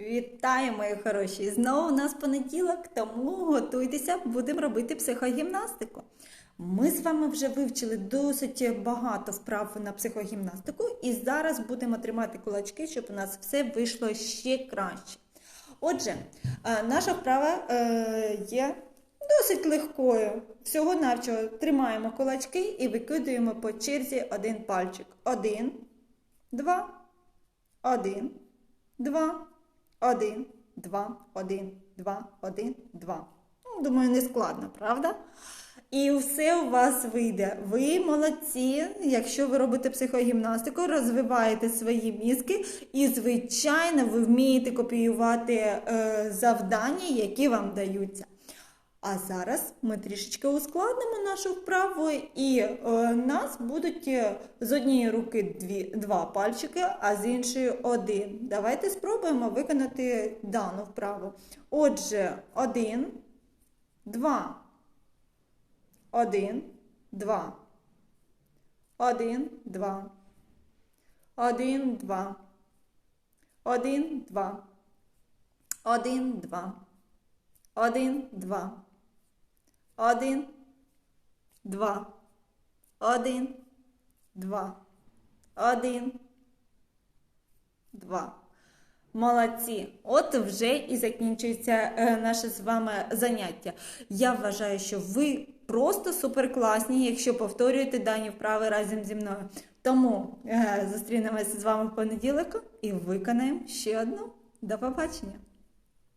Вітаю, мої хороші! Знову у нас понеділок, тому готуйтеся, будемо робити психогімнастику. Ми з вами вже вивчили досить багато вправ на психогімнастику, і зараз будемо тримати кулачки, щоб у нас все вийшло ще краще. Отже, е, наша вправа е, є досить легкою. Всього навчого тримаємо кулачки і викидуємо по черзі один пальчик. Один, два, один, два. Один, два, один, два, один, два. Ну, Думаю, не складно, правда? І все у вас вийде. Ви молодці, якщо ви робите психогімнастику, розвиваєте свої мізки і, звичайно, ви вмієте копіювати е, завдання, які вам даються. А зараз ми трішечки ускладнимо нашу вправу, і е, нас будуть е, з однієї руки дві, два пальчики, а з іншої один. Давайте спробуємо виконати дану вправу. Отже, один, два. Один, два. Один, два. Один, два. Один, два. Один, два. Один, два. Один, два. Один, два. Один, два. Молодці! От вже і закінчується е, наше з вами заняття. Я вважаю, що ви просто суперкласні, якщо повторюєте дані вправи разом зі мною. Тому е, зустрінемося з вами в понеділок і виконаємо ще одну. До побачення!